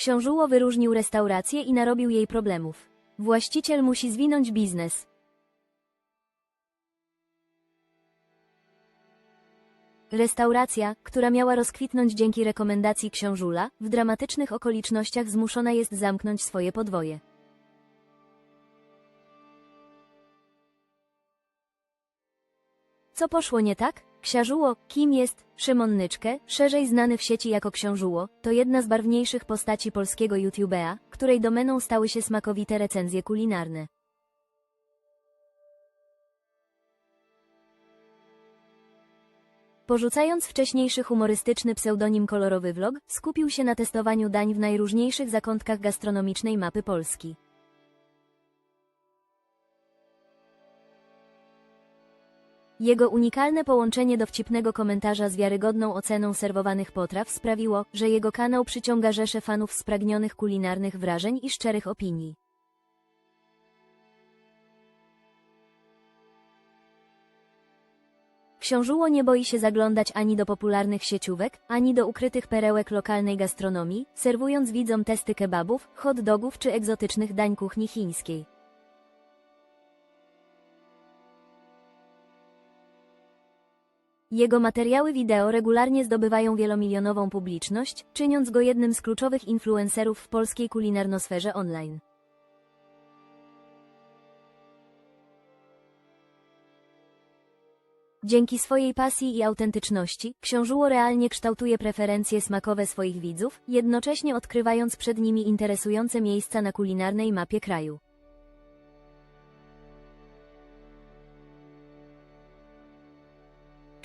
Książuło wyróżnił restaurację i narobił jej problemów. Właściciel musi zwinąć biznes. Restauracja, która miała rozkwitnąć dzięki rekomendacji książula, w dramatycznych okolicznościach zmuszona jest zamknąć swoje podwoje. Co poszło nie tak? Książuło, kim jest Szymon Nyczkę, szerzej znany w sieci jako Książuło, to jedna z barwniejszych postaci polskiego YouTubea, której domeną stały się smakowite recenzje kulinarne. Porzucając wcześniejszy humorystyczny pseudonim kolorowy vlog, skupił się na testowaniu dań w najróżniejszych zakątkach gastronomicznej mapy Polski. Jego unikalne połączenie dowcipnego komentarza z wiarygodną oceną serwowanych potraw sprawiło, że jego kanał przyciąga rzesze fanów spragnionych kulinarnych wrażeń i szczerych opinii. Książuło nie boi się zaglądać ani do popularnych sieciówek, ani do ukrytych perełek lokalnej gastronomii, serwując widzom testy kebabów, hot dogów czy egzotycznych dań kuchni chińskiej. Jego materiały wideo regularnie zdobywają wielomilionową publiczność, czyniąc go jednym z kluczowych influencerów w polskiej kulinarnosferze online. Dzięki swojej pasji i autentyczności, książuło realnie kształtuje preferencje smakowe swoich widzów, jednocześnie odkrywając przed nimi interesujące miejsca na kulinarnej mapie kraju.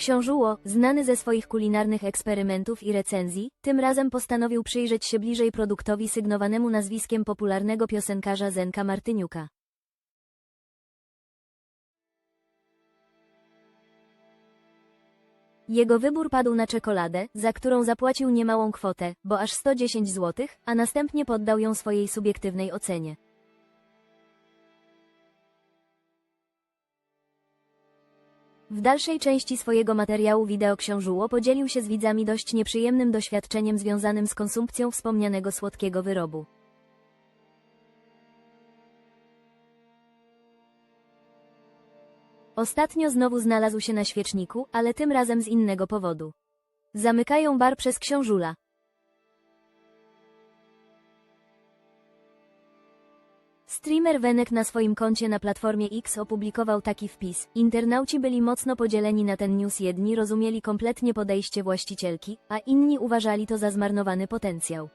Książuło, znany ze swoich kulinarnych eksperymentów i recenzji, tym razem postanowił przyjrzeć się bliżej produktowi sygnowanemu nazwiskiem popularnego piosenkarza Zenka Martyniuka. Jego wybór padł na czekoladę, za którą zapłacił niemałą kwotę, bo aż 110 zł, a następnie poddał ją swojej subiektywnej ocenie. W dalszej części swojego materiału wideo książuło podzielił się z widzami dość nieprzyjemnym doświadczeniem związanym z konsumpcją wspomnianego słodkiego wyrobu. Ostatnio znowu znalazł się na świeczniku, ale tym razem z innego powodu. Zamykają bar przez książula. Streamer Wenek na swoim koncie na platformie X opublikował taki wpis. Internauci byli mocno podzieleni na ten news. Jedni rozumieli kompletnie podejście właścicielki, a inni uważali to za zmarnowany potencjał.